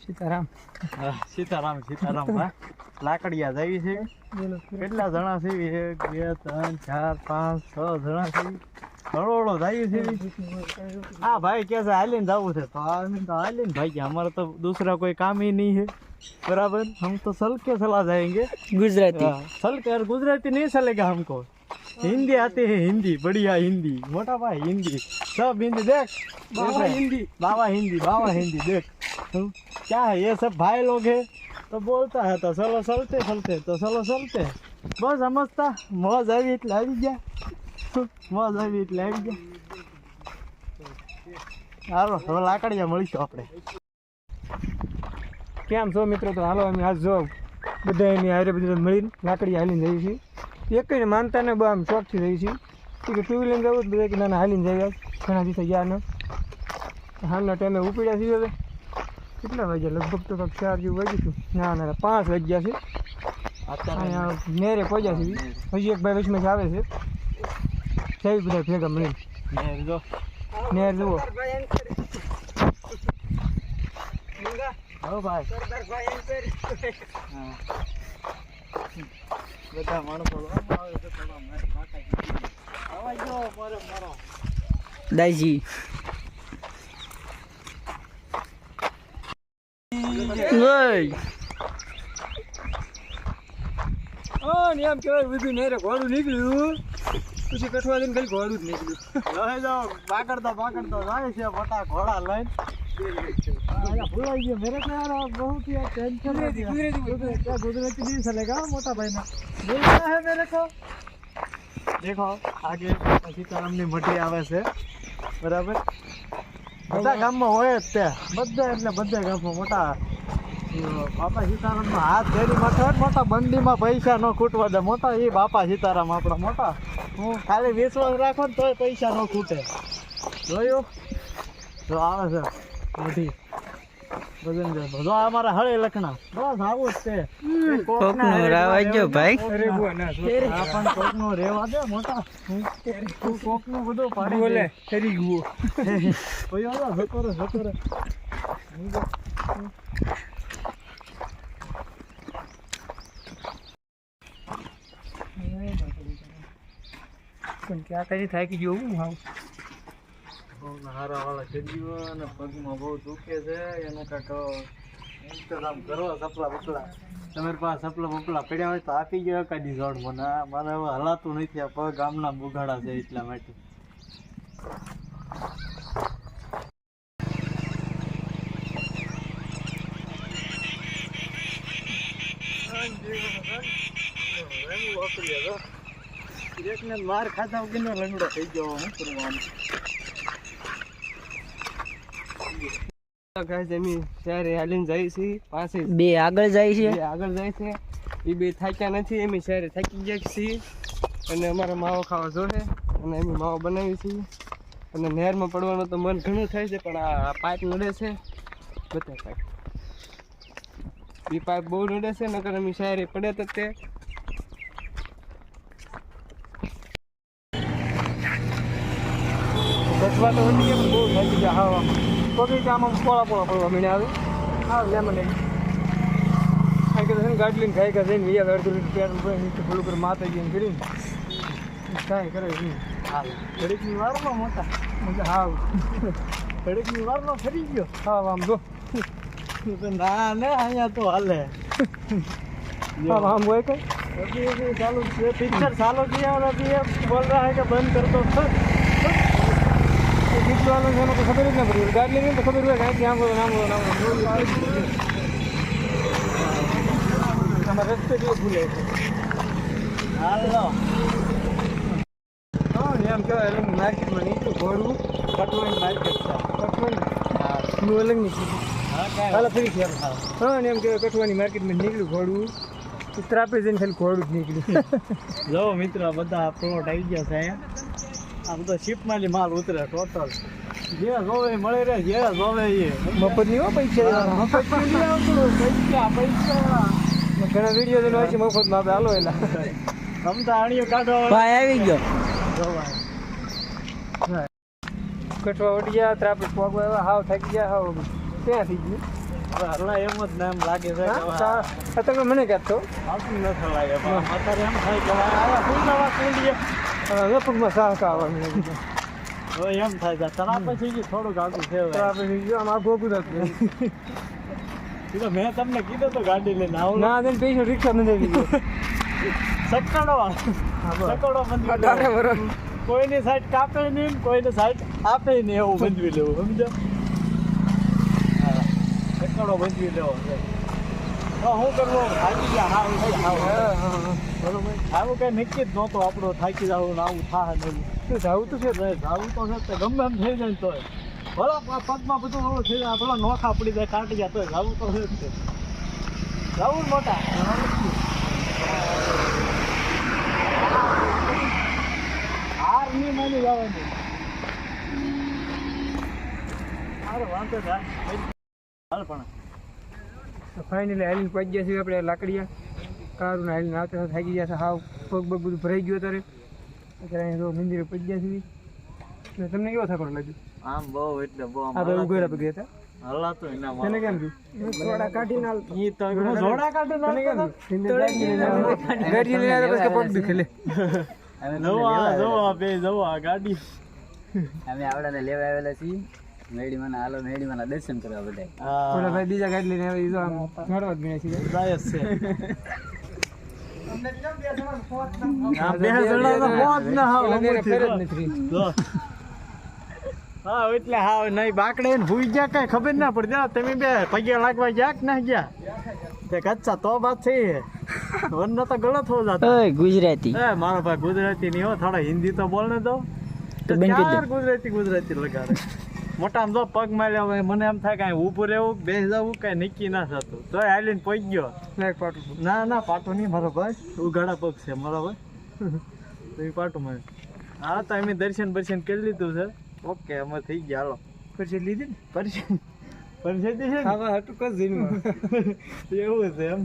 સીતારામ. હા સીતારામ સીતારામ હા. લાકડિયા છે. કેટલા જણા છે એક બે ત્રણ ચાર પાંચ છ જણા છે કરોડો જાય છે હા ભાઈ કે છે હાલીને જવું છે. તો હાલીને ભાઈ અમારે તો દુસરા કોઈ કામ નહીં છે. बराबर हम तो चल के चला जाएंगे ગુજરાતી हाँ, चल के और गुजराती नहीं चलेगा हमको हिंदी आती है हिंदी बढ़िया हिंदी मोटा भाई हिंदी सब हिंदी देख बाबा हिंदी बाबा हिंदी बाबा हिंदी देख हम्म, क्या है ये सब भाई लोग है तो बोलता है तो चलो चलते चलते तो चलो चलते બસ સમજતા મોજ આવી એટલે આવી ગયા મોજ આવી એટલે આવી ગયા હાલો હવે લાકડિયા મળીશું આપણે કેમ છો મિત્રો? તો હાલો અમે આજ જો બધા એની હારે બધી મળીને લાકડી હાલીને જઈએ છીએ. એક ને માનતા ને બહુ આમ શોખથી જઈએ છીએ. કે ટુ વ્હીલર જવું બધા કે નાના હાલીને જઈએ ઘણા દિવસે ગયા ન. હાલના ટાઈમે ઉપડ્યા છીએ હવે. કેટલા વાગ્યા? લગભગ તો કંઈક ચાર જેવું વાગ્યું હતું. ના ના પાંચ વાગ્યા છે. અહીંયા નેરે પહોંચ્યા છે હજી એક ભાઈ વચમાં આવે છે. જઈ બધા ભેગા મળીને. નેર જુઓ. હો ભાઈ. બધા માણસો દાઈજી. ને એમ કેવાય બધું નહીં ઘોડું નીકળ્યું. પછી કઠવા દઈને ખાલી ઘોડું જ નીકળ્યું. લઈ જાઓ પાકડતા પાકડતા જાય છે મોટા ઘોડા લઈને. ભૂલાઈ ગયો. મેરે યાર બહુ ટેન્શન ગુજરાતી ગુજરાતી મોટા ભાઈ ના હે મેરે કો દેખો આગે સીતારામની મઠી આવે છે. બરાબર? બધા ગામમાં હોય જ તે. બધા એટલે બધા ગામમાં મોટા. બાપા સીતારામ હાથ ધેરી માથે મોટા બંડીમાં પૈસા ન ખૂટવા દે. મોટા એ બાપા સીતારામ આપણા મોટા. હું? ખાલી વિશ્વાસ રાખો ને તોય પૈસા ન ખૂટે. જોયું? તો આવે છે બધી ભજન જો જો અમારા હળે લખણા. બસ આવું જ છે. કોકના રાવા ગયો ભાઈ. અરે બુઆ ના છોકરા. આ પણ કોકનું રેવા દે મોટા. તું કોકનું બધું પાડી બોલે દે. ખરી ગુઓ ઓય જતો રહે, જતો રહે. પણ ક્યાં કરી થાય કે જોવું બહુ હારા વાળા સજીવો અને પગમાં બહુ દુખે છે. એને કાંઈક ઇંતજામ કરો સપલા બપલા. તમારી પાસે સપલા બપલા પડ્યા હોય તો આપી ગયો એકાદી જોડ મને. મારે હવે હલાતું નથી. આ પગ આમના બુઘાડા છે એટલા માટે. એકને માર ખાધા વગરનો રંગડો થઈ ગયો, હું કરવાનું ગાઈસ અમે શહેરે હાલીને જઈએ છીએ પાસે બે આગળ જાય છે? આગળ જાય છે. એ બે થાક્યા નથી અમે શહેરે થાકી ગયા છીએ. અને અમારે માવો ખાવા જોશે. અને એમ માવો બનાવી છીએ અને નહેરમાં પડવાનું તો મન ઘણું થાય છે પણ આ પાઇપ નડે છે. બધા પાઇપ. એ પાઇપ બહુ નડે છે નકર અમે શહેરે પડે તો તે. બચવા તો બહુ થાકી ગયા હા બગીચામાં પોળા પોળા પડવા મીણા આવે હા લેમન એમ ગાડી લઈને ગાય કરે જઈને વ્યાજ અડધો લીટર પેટ પડે પેલું કરે માતા જઈને કરીને કાંઈ કરે નહીં ઘડીકની વારમાં મોટા. મજા હા ઘડીકની વારમાં ફરી ગયો. હા આમ જો. ના ને અહીંયા તો હાલે. આમ કઈ. ચાલુ પિક્ચર ચાલુ થયા બોલ રહ્યા કે બંધ કરતો પીટવાનું છે એનું તો ખબર જ ના પડી. તો ખબર હોય કાંઈથી આમ કરો નામ કરો નામ કરો એમ કહેવાય એલંગ માર્કેટમાં નીચું ઘોડવું કટવાની માર્કેટ છે. કટવાની હું. અલંગ નીચું હાલ હા ને એમ કહેવાય કટવાની માર્કેટમાં નીકળ્યું ઘોડવું ત્રાપે જઈને ખાલી ઘોડું જ નીકળ્યું. જો મિત્રો બધા પ્લોટ આવી ગયા છે આ બધો શિપમાંથી માલ ઉતરે ટોટલ. જે જોવે મળે રહે જે જોવે એ. મફત નહીં હો પૈસા. મફત નહીં આવતું પૈસા પૈસા. ઘણા વીડિયો જોઈને હોય છે મફતમાં આપણે હાલો એલા. આમ તો આણીઓ કાઢો ભાઈ આવી ગયો. કઠવા ઉડી ગયા તો આપણે પગ આવ્યા હાવ થાકી ગયા હાવ ક્યાં થઈ ગયું? હવે એમ જ ને એમ લાગે છે તા- તમે મને કહેતો આવતું નથી લાગે અત્યારે એમ થાય કે આવા શું નવા કુંડીએ હવે લપકમાં સાહ આવે મને હવે એમ થાય છે. તરા પછી ગયું થોડુંક આગળ છે તો પછી આપણે જો આમ આખું ઊભું થતું. મેં તમને કીધું તો ગાડી લઈને આવું ના દે પૈસા રિક્ષા નથી લીધું સકડો. સકડો બંધ કોઈની સાઈડ કાપે નહીં કોઈની સાઈડ આપે નહીં એવું બંધવી લેવું સમજો હા, સકડો બંધવી લેવો. શું કરવું? થાકી ગયા થઈ હા, હા, હા. બરોબર આવું કઈ જ નહોતું આપણું થાકી જવું ને આવું થાય નહીં જાવું તો છે જાવું તો છે તે ગમે એમ થઈ જાય તો ભલે પગમાં બધું ઓલું થઈ જાય ભલે નોખા પડી જાય કાઢી જાય તો જાવું તો છે જાવું મોટા. હાર નહીં માની જવાની. વાંધો નહીં. હાલ પણ. ફાઇનલી હાલીને પહોંચી ગયા છીએ આપણે લાકડીયા. કારું હાલીને આવતા આવતા થાકી ગયા છે. હાવ પગ પગ બધું ભરાઈ ગયું અત્યારે. અત્યારે અહીંયા જો મંદિરે પહોંચી ગયા છીએ. તમને કેવો થાકડો લાગ્યો? આમ બહુ એટલે બહુ આમ આ ભાઈ ઉઘેડા પગે હતા. ગાડી લઈને આવ્યા. પછી પગ દુખે લે. જવો આ જવો આ બે જવો ગાડી. અમે આવડાને લેવા આવેલા છીએ. મેડીમાના હાલો દર્શન કરવા બધા ઓલા ભાઈ બીજા ગાડી લઈને આવે જો આમ જ જાય જ છે. કઈ ખબર ના પડે. જા તમે બે પગે લાગવા ગયા કે ના ગયા તે કચ્ચા તો બાત થઈ વન તો ગલત હો જાતો. ગુજરાતી. એ મારો ભાઈ ગુજરાતી નહીં હો થોડા હિન્દી તો બોલ ને તો. ચાર ગુજરાતી ગુજરાતી લગાડે. મોટા આમ જો પગ માર્યા હોય મને એમ થાય કાંઈ ઊભું રહેવું બે જવું કાંઈ નક્કી ના થતું. તો હાલીને પહોંચી ગયો. પાટું ના ના પાટો નહીં મારો ભાઈ. ઉઘાડા પગ છે મારો ભાઈ. તો એ પાટું મારે હા તો અમે દર્શન બર્શન કરી લીધું છે. ઓકે અમે થઈ ગયા હાલો. પછી લીધી ને? પરસેદી પરસેદી છે ને? હાટું કસ જીનમાં એવું છે એમ.